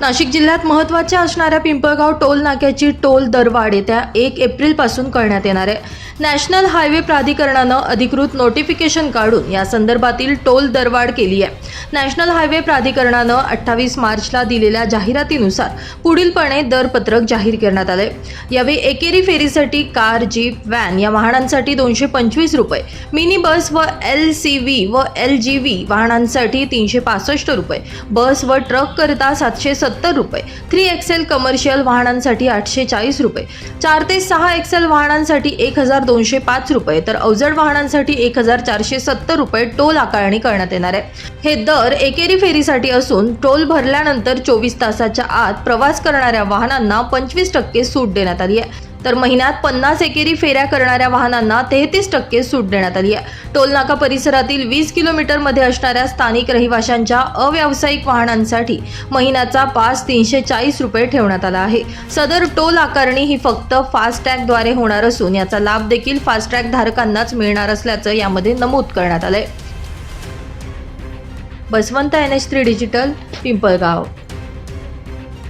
नाशिक जिल्ह्यात महत्त्वाच्या असणाऱ्या पिंपळगाव टोल नाक्याची टोल दरवाढ येत्या एक एप्रिलपासून करण्यात येणार आहे. नॅशनल हायवे प्राधिकरणानं अधिकृत नोटिफिकेशन काढून या संदर्भातील टोल दरवाढ केली आहे. नॅशनल हायवे प्राधिकरणानं अठ्ठावीस मार्चला दिलेल्या जाहिरातीनुसार पुढीलपणे दरपत्रक जाहीर करण्यात आले यावेळी एकेरी फेरीसाठी कार जीप व्हॅन या वाहनांसाठी दोनशे पंचवीस रुपये मिनी बस व एल सी व्ही व एल जी व्ही वाहनांसाठी तीनशे पासष्ट रुपये बस व ट्रक करता सातशे सत्तर रुपये. थ्री एक्सेल कमर्शियल वाहनांसाठी आठशे चाळीस रुपये. चार ते सहा एक्सेल वाहनांसाठी एक हजार दोनशे पाच रुपये. तर अवजड वाहनांसाठी एक हजार चारशे सत्तर रुपये टोल आकारणी करण्यात येणार आहे. हे दर एकेरी फेरीसाठी असून टोल भरल्यानंतर चोवीस तासाच्या आत प्रवास करणाऱ्या वाहनांना पंचवीस टक्के सूट देण्यात आली आहे. तर महिन्यात पन्नास एकेरी फेऱ्या करणाऱ्या वाहनांना तेहतीस टक्के सूट देण्यात आली आहे. टोलनाका परिसरातील वीस किलोमीटरमध्ये असणाऱ्या स्थानिक रहिवाशांच्या अव्यावसायिक वाहनांसाठी महिन्याचा पास तीनशे चाळीस रुपये ठेवण्यात आला आहे. सदर टोल आकारणी ही फक्त फास्टॅगद्वारे होणार असून याचा लाभ देखील फास्टॅग धारकांनाच मिळणार असल्याचं यामध्ये नमूद करण्यात आलंय. Baswant N H three digital Pimpalgaon.